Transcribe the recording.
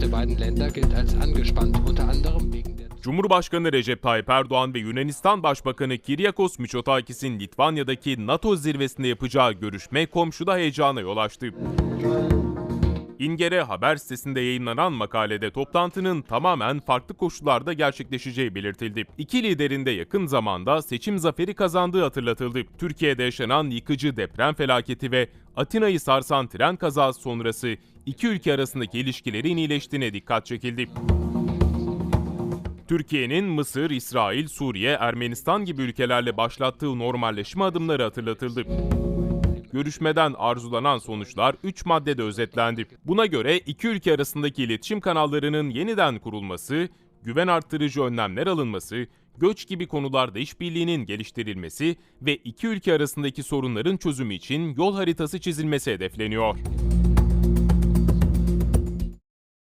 Der beiden Länder gilt als angespannt, unter anderem wegen der Cumhurbaşkanı Recep Tayyip Erdoğan ve Yunanistan Başbakanı Kyriakos Mitsotakis'in Litvanya'daki NATO zirvesinde yapacağı görüşme komşuda heyecana yol açtı. İngere haber sitesinde yayınlanan makalede toplantının tamamen farklı koşullarda gerçekleşeceği belirtildi. İki liderin de yakın zamanda seçim zaferi kazandığı hatırlatıldı. Türkiye'de yaşanan yıkıcı deprem felaketi ve Atina'yı sarsan tren kazası sonrası iki ülke arasındaki ilişkilerin iyileştiğine dikkat çekildi. Türkiye'nin Mısır, İsrail, Suriye, Ermenistan gibi ülkelerle başlattığı normalleşme adımları hatırlatıldı. Görüşmeden arzulanan sonuçlar 3 maddede özetlendi. Buna göre iki ülke arasındaki iletişim kanallarının yeniden kurulması, güven arttırıcı önlemler alınması, göç gibi konularda işbirliğinin geliştirilmesi ve iki ülke arasındaki sorunların çözümü için yol haritası çizilmesi hedefleniyor.